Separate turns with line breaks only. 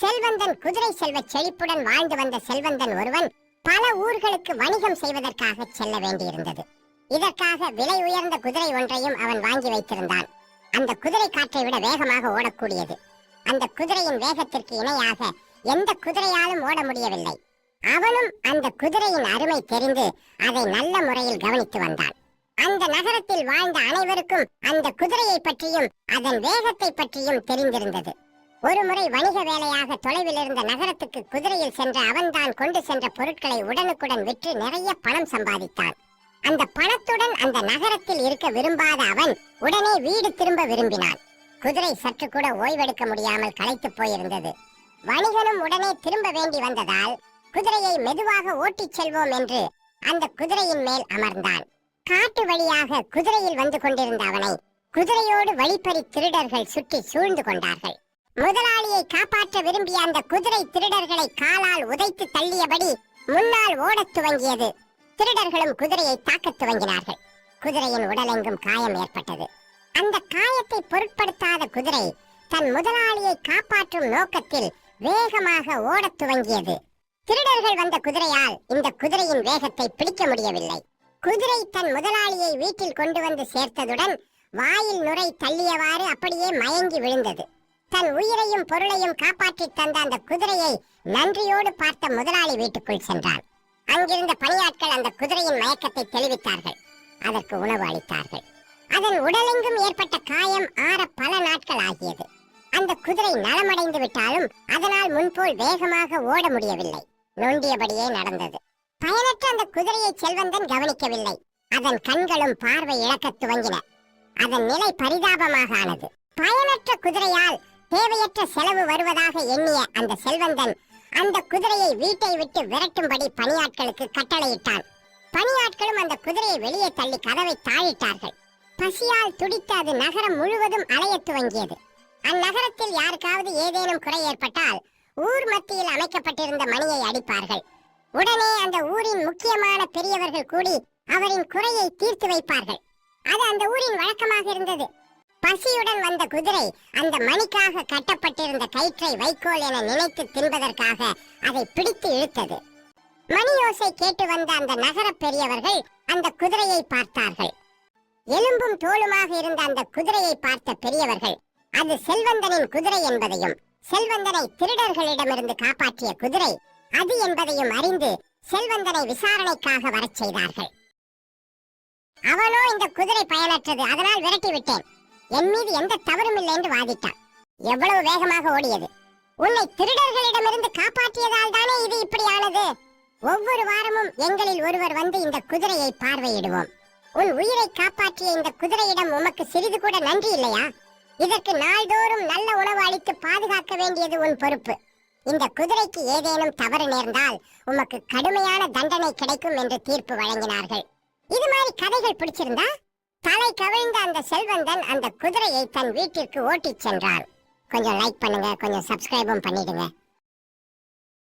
செல்வந்தன் குதிரை செல்வச் செழிப்புடன் வாழ்ந்து வந்த செல்வந்தன் ஒருவன் பல ஊர்களுக்கு வணிகம் செய்வதற்காக செல்ல வேண்டியிருந்தது. இதற்காக விலை உயர்ந்த குதிரை ஒன்றையும் அவன் வாங்கி வைத்திருந்தான். அந்த குதிரை காற்றை விட வேகமாக ஓடக்கூடியது. அந்த குதிரையின் வேகத்திற்கு இணையாக எந்த குதிரையாலும் ஓட முடியவில்லை. அவனும் அந்த குதிரையின் அருமை தெரிந்து அதை நல்ல முறையில் கவனித்து வந்தான். அந்த நகரத்தில் வாழ்ந்த அனைவருக்கும் அந்த குதிரையை பற்றியும் அதன் வேகத்தை பற்றியும் தெரிந்திருந்தது. ஒரு முறை வணிக வேலையாக தொலைவில் இருந்த நகரத்துக்கு குதிரையில் சென்ற அவன்தான் கொண்டு சென்ற பொருட்களை உடனுக்குடன் விற்று நிறைய பணம் சம்பாதித்தான். அந்த பணத்துடன் அந்த நகரத்தில் இருக்க விரும்பாத அவன் உடனே வீடு திரும்ப விரும்பினான். குதிரை சற்று கூட ஓய்வெடுக்க முடியாமல் களைத்து போயிருந்தது. வணிகனும் உடனே திரும்ப வேண்டி வந்ததால் குதிரையை மெதுவாக ஓட்டிச் செல்வோம் என்று அந்த குதிரையின் மேல் அமர்ந்தான். காட்டு வழியாக குதிரையில் வந்து கொண்டிருந்த அவனை குதிரையோடு வழிப்பறி திருடர்கள் சுற்றி சூழ்ந்து கொண்டார்கள். முதலாளியை காப்பாற்ற விரும்பிய அந்த குதிரை திருடர்களை காலால் உதைத்து தள்ளியபடி முன்னால் ஓடத் துவங்கியது. திருடர்களும் குதிரையை தாக்கத் துவங்கினார்கள். குதிரையின் உடலெங்கும் காயம் ஏற்பட்டது. அந்த காயத்தை பொருட்படுத்தாத குதிரை தன் முதலாளியை காப்பாற்றும் நோக்கத்தில் வேகமாக ஓடத் துவங்கியது. திருடர்கள் வந்த குதிரையால் இந்த குதிரையின் வேகத்தை பிடிக்க முடியவில்லை. குதிரை தன் முதலாளியை வீட்டில் கொண்டு வந்து சேர்த்ததுடன் வாயில் நுரை தள்ளியவாறு அப்படியே மயங்கி விழுந்தது. தன் உயிரையும் பொருளையும் காப்பாற்றி தந்த அந்த குதிரையை நன்றியோடு பார்த்த முதலாளி வீட்டுக்குள் சென்றான். அங்கிருந்த பணியாட்கள் அந்த குதிரையின் மயக்கத்தை தெளிவித்தார்கள். அதற்கு உணவு அளித்தார்கள். அதன் உடலெங்கும் ஏற்பட்ட காயம் ஆற பல நாட்கள் ஆகியது. அந்த குதிரை நலமடைந்து விட்டாலும் அதனால் முன்போல் வேகமாக ஓட முடியவில்லை. நொண்டியபடியே நடந்தது. பயனற்ற அந்த குதிரையை செல்வந்தன் கவனிக்கவில்லை. அதன் கண்களும் பார்வை இழக்க துவங்கின. அதன் நிலை பரிதாபமாக ஆனது. பயனற்ற குதிரையால் தேவையற்ற செலவு வருவதாக எண்ணிய அந்த செல்வந்தன் அந்த குதிரையை வீட்டை விட்டு விரட்டும்படி பணியாட்களுக்கு கட்டளையிட்டான். பணியாட்களும் அந்த குதிரையை வெளியே தள்ளி கதவை தாழிட்டார்கள். பசியால் துடித்த அது நகரம் முழுவதும் அலைய துவங்கியது. அந்நகரத்தில் யாருக்காவது ஏதேனும் குறை ஏற்பட்டால் ஊர் மத்தியில் அமைக்கப்பட்டிருந்த மணியை அடிப்பார்கள். உடனே அந்த ஊரின் முக்கியமான பெரியவர்கள் கூடி அவரின் குறையை தீர்த்து வைப்பார்கள். அது அந்த ஊரின் வழக்கமாக இருந்தது. பசியுடன் வந்த குதிரை அந்த மணிக்காக கட்டப்பட்டிருந்த கயிற்றை வைக்கோல் என நினைத்து தின்பதற்காக அதை பிடித்து இழுத்தது. மணியோசை கேட்டு வந்த அந்த நகர பெரியவர்கள் அந்த குதிரையை பார்த்தார்கள். எலும்பும் தோளுமாக இருந்த அந்த குதிரையை பார்த்த பெரியவர்கள் அது செல்வந்தனின் குதிரை என்பதையும் செல்வந்தனை திருடர்களிடமிருந்து காப்பாற்றிய குதிரை அது என்பதையும் அறிந்து செல்வந்தனை விசாரணைக்காக வரச் செய்தார்கள். அவனோ இந்த குதிரை பயனற்றது அதனால் விரட்டி விட்டேன் என் மீது எந்த தவறும் இல்லை என்று வாதிட்டான். எவ்வளவு வேகமாக ஓடியது. உன்னை திருடர்களிடமிருந்து காப்பாற்றியதால் தானே இது இப்படியானது? ஒவ்வொரு வாரமும் எங்களில் ஒருவர் வந்து இந்த குதிரையை பார்வையிடுவோம். உன் உயிரை காப்பாற்றிய இந்த குதிரையிடம் உமக்கு சிறிது கூட நன்றி இல்லையா? இதற்கு நாள்தோறும் நல்ல உணவு அளித்து பாதுகாக்க வேண்டியது உன் பொறுப்பு. இந்த குதிரைக்கு ஏதேனும் தவறு நேர்ந்தால் உமக்கு கடுமையான தண்டனை கிடைக்கும் என்று தீர்ப்பு வழங்கினார்கள். இது மாதிரி கதைகள் பிடிச்சிருந்தா தலை கவிழ்ந்த அந்த செல்வந்தன் அந்த குதிரையை தன் வீட்டிற்கு ஓட்டிச் சென்றான். கொஞ்சம் லைக் பண்ணுங்க கொஞ்சம் சப்ஸ்கிரைபும் பண்ணிடுங்க.